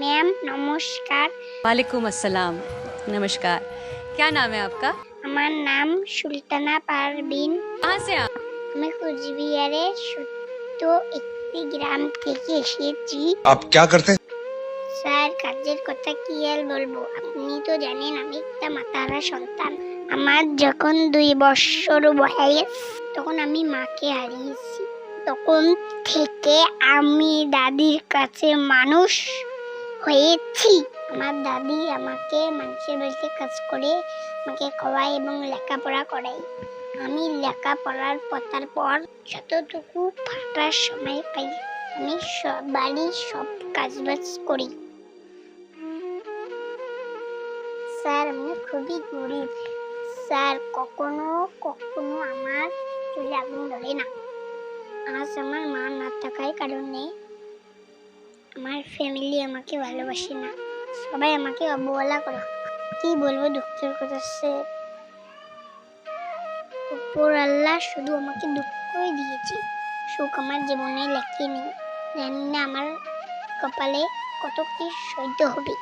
Ma'am নমস্কার वालेकुम अस्सलाम नमस्कार क्या नाम है आपका আমার নাম সুলতানা পারবিন कहाँ से आप আমি কুচবিহারের সত্য একটি গ্রাম থেকে এসেছি आप क्या करते हैं স্যার কাজের কথা কি আর বলবো আপনি তো জানেন আমি একটা মাতারা সন্তান আমার যখন দুই বছর বয়স তখন আমি মাকে হারিয়েছি তখন থেকে আমি দাদির কাছে মানুষ হয়েছি। আমার দাদি আমাকে মানুষের বাড়িতে কাজ করে আমাকে খাওয়ায় এবং লেখাপড়া করায়। আমি লেখাপড়ার পতার পর যতটুকু ফাটার সময় পাই, আমি সব বাড়ির সব কাজবাজ করি। স্যার, আমি খুবই গরিব। স্যার, কখনো কখনো আমার চুলে আগুন ধরে না। আজ আমার মা না থাকার কারণে আমার ফ্যামিলি আমাকে ভালোবাসে না। সবাই আমাকে অবহেলা করে। কি বলব, দুঃখের কথা সে উপর আল্লাহ শুধু আমাকে দুঃখই দিয়েছে। সুখ আমার জীবনে লেখেনি জানি না আমার কপালে কত কি সহ্য হবে।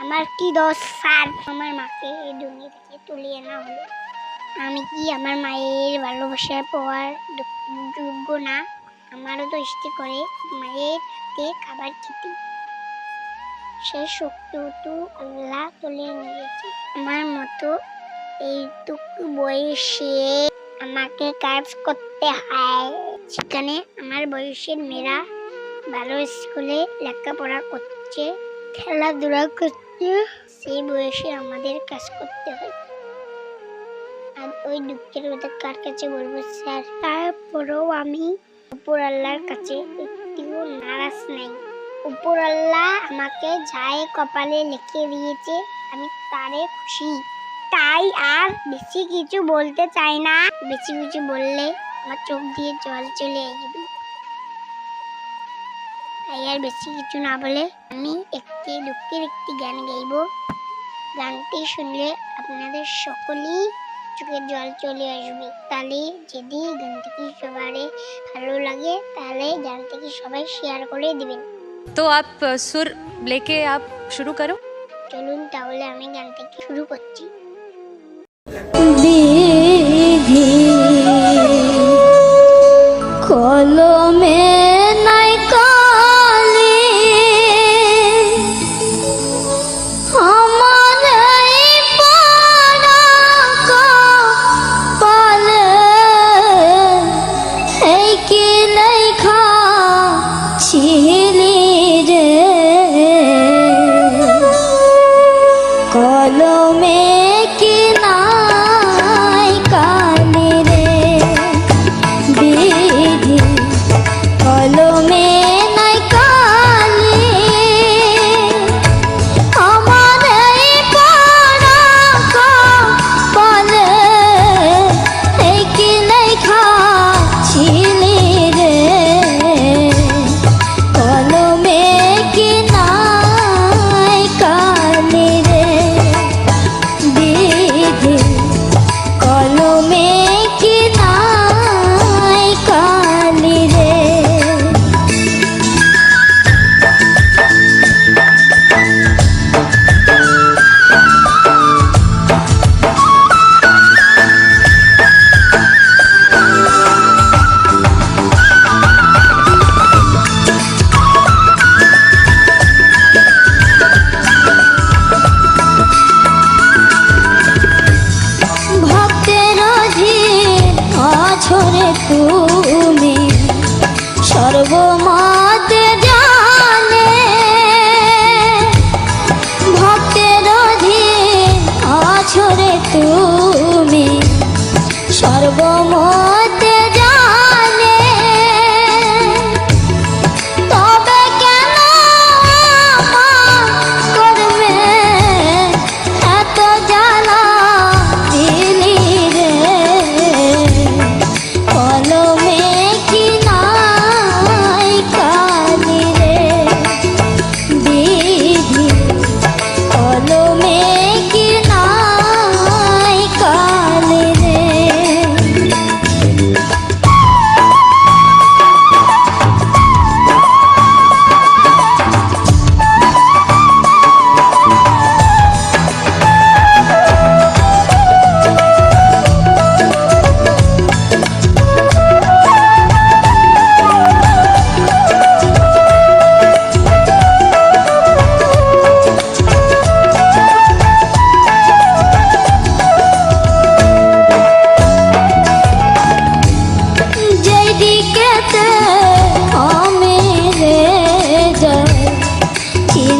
আমার কি দোষ, স্যার? আমার মাকে এই দুনিয়া থেকে তুলিয়ে আনা হলো। আমি কি আমার মায়ের ভালোবাসার পাওয়ার যোগ- যোগ্য না? আমারও তো ইচ্ছে করে মায়ের হাতে খাবার খেতে। সে শক্তিটু আল্লাহ তুলে নিয়েছে। আমার মতো এইটুকু বয়সে আমাকে কাজ করতে হয়। সেখানে আমার বয়সের মেয়েরা ভালো স্কুলে লেখাপড়া করছে, খেলাধুলা করছে, সেই বয়সে আমাদের কাজ করতে হয়। আর ওই দুঃখের কথা কার কাছে বলব, স্যার? তারপরেও আমি উপর আল্লাহর কাছে একটিও নারাজ উপর আল্লাহ আমাকে যাই কপালে লিখে দিয়েছে, আমি তারে খুশি। তাই আর বেশি কিছু বলতে চাই না। বেশি কিছু বললে আমার চোখ দিয়ে জল চলে আসবে। তাই আর বেশি কিছু না বলে আমি একটি দুঃখের একটি গান গাইব। গানটি শুনলে আপনাদের সকলেই চোখে জল চলে আসবে। তাহলে যদি গানটিকে সবারই ভালো লাগে তাহলে গানটিকে সবাই শেয়ার করে দিবেন। তো আপ সুর লেকে আপ শুরু করো। চলুন তাহলে আমি গানটাকে শুরু করছি।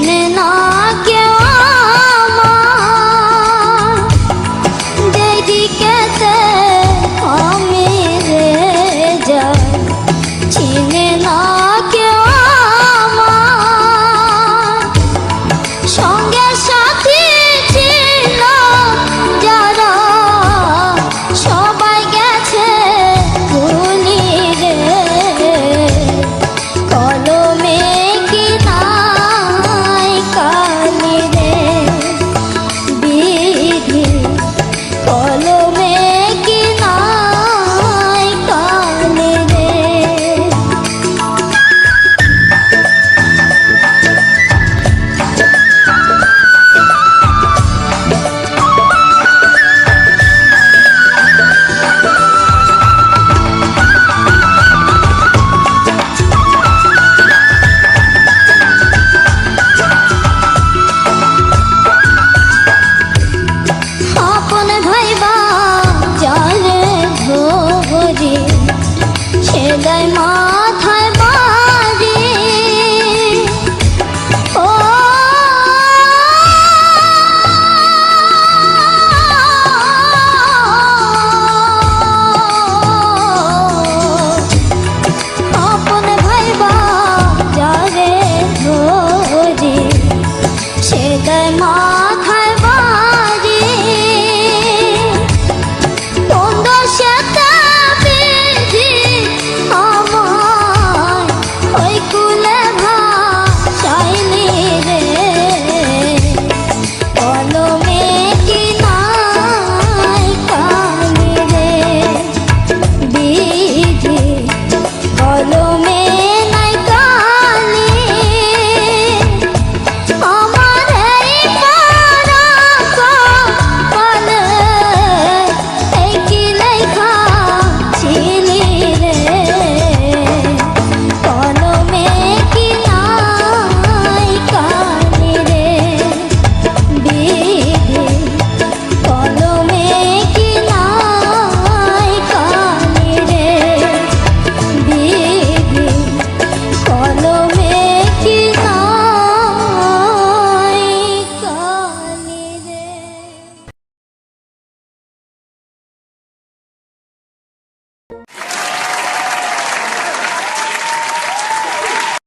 দিন না